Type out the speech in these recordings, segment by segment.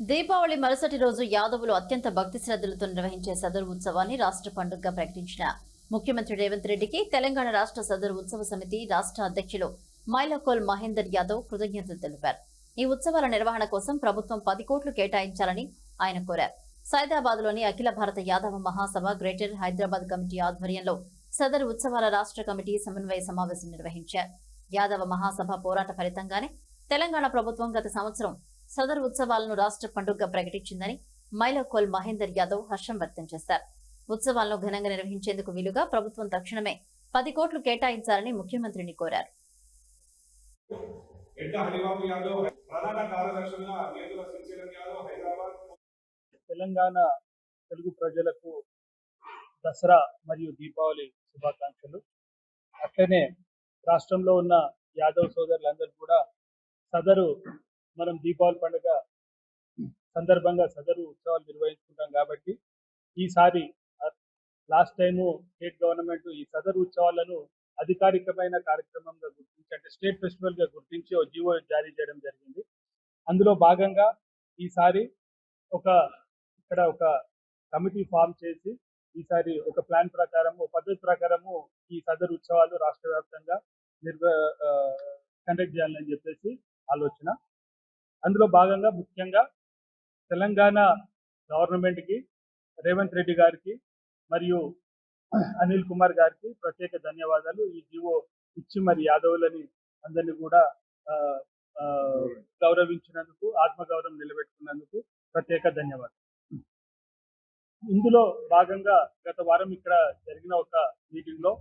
దీపావళి మరుసటి రోజు యాదవులు అత్యంత భక్తి శ్రద్ధలతో నిర్వహించే సదరు ఉత్సవాన్ని రాష్ట్ర పండుగగా ప్రకటించిన ముఖ్యమంత్రి రేవంత్ రెడ్డికి తెలంగాణ రాష్ట్ర సదరు ఉత్సవ సమితి రాష్ట్ర అధ్యక్షులు మైలకోల్ మహేందర్ యాదవ్ కృతజ్ఞతలు తెలిపారు. ఈ ఉత్సవాల నిర్వహణ కోసం ప్రభుత్వం పది కోట్లు కేటాయించాలని ఆయన కోరారు. సైదాబాద్లోని అఖిల భారత యాదవ మహాసభ గ్రేటర్ హైదరాబాద్ కమిటీ ఆధ్వర్యంలో సదరు ఉత్సవాల రాష్ట్ర కమిటీ సమన్వయ సమావేశం నిర్వహించారు. యాదవ మహాసభ పోరాట ఫలితంగానే తెలంగాణ ప్రభుత్వం గత సంవత్సరం సదరు ఉత్సవాలను రాష్ట్ర పండుగగా ప్రకటించిందని మైలకోల్ మహేందర్ యాదవ్ హర్షం వ్యక్తం చేశారు ఉత్సవాలను ఘనంగా నిర్వహించేందుకు వీలుగా ప్రభుత్వం తక్షణమే పది కోట్లు కేటాయించాలని ముఖ్యమంత్రిని కోరారు. ఎడ్డ హరిబాబు యాదవ్ ప్రధాన కార్యదర్శులుగా నేతల శ్రీశైలం యాదవ్ హైదరాబాద్. తెలంగాణ తెలుగు ప్రజలకు దసరా మరియు దీపావళి శుభాకాంక్షలు. అట్లనే రాష్ట్రంలో ఉన్న యాదవ్ సోదరులందరూ కూడా సదరు మనం దీపావళి పండుగ సందర్భంగా సదరు ఉత్సవాలు నిర్వహించుకుంటాం కాబట్టి ఈసారి లాస్ట్ టైము స్టేట్ గవర్నమెంట్ ఈ సదరు ఉత్సవాలను అధికారికమైన కార్యక్రమంగా గుర్తించి అంటే స్టేట్ ఫెస్టివల్గా గుర్తించి ఒక జీవో జారీ చేయడం జరిగింది. అందులో భాగంగా ఈసారి ఒక ఇక్కడ ఒక కమిటీ ఫామ్ చేసి ఈసారి ఒక ప్లాన్ ప్రకారము పద్ధతి ప్రకారము ఈ సదరు ఉత్సవాలు రాష్ట్ర వ్యాప్తంగా నిర్వ కండక్ట్ చేయాలని చెప్పేసి ఆలోచన. అందులో భాగంగా ముఖ్యంగా తెలంగాణ గవర్నమెంట్కి రేవంత్ రెడ్డి గారికి మరియు అనిల్ కుమార్ గారికి ప్రత్యేక ధన్యవాదాలు. ఈ జీవో ఇచ్చి మరి యాదవులని అందరినీ కూడా గౌరవించినందుకు ఆత్మగౌరవం నిలబెట్టుకున్నందుకు ప్రత్యేక ధన్యవాదాలు. ఇందులో భాగంగా గత వారం ఇక్కడ జరిగిన ఒక మీటింగ్లో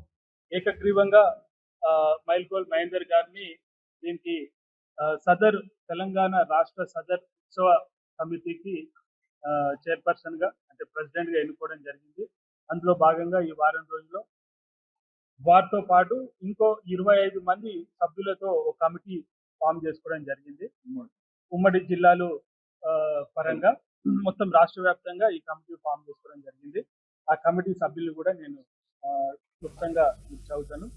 ఏకగ్రీవంగా ఆ, మైల్కోల్ మహేందర్ గారిని దీనికి సదర్ తెలంగాణ రాష్ట్ర సదర్ ఉత్సవ సమితికి చైర్పర్సన్గా అంటే ప్రెసిడెంట్గా ఎన్నుకోవడం జరిగింది. అందులో భాగంగా ఈ వారం రోజుల్లో వారితో పాటు ఇంకో ఇరవై ఐదు మంది సభ్యులతో ఒక కమిటీ ఫామ్ చేసుకోవడం జరిగింది. ఉమ్మడి. జిల్లాలు ఆ, పరంగా మొత్తం రాష్ట్ర వ్యాప్తంగా ఈ కమిటీ ఫామ్ చేసుకోవడం జరిగింది. ఆ కమిటీ సభ్యులు కూడా నేను క్లుప్తంగా చదువుతాను.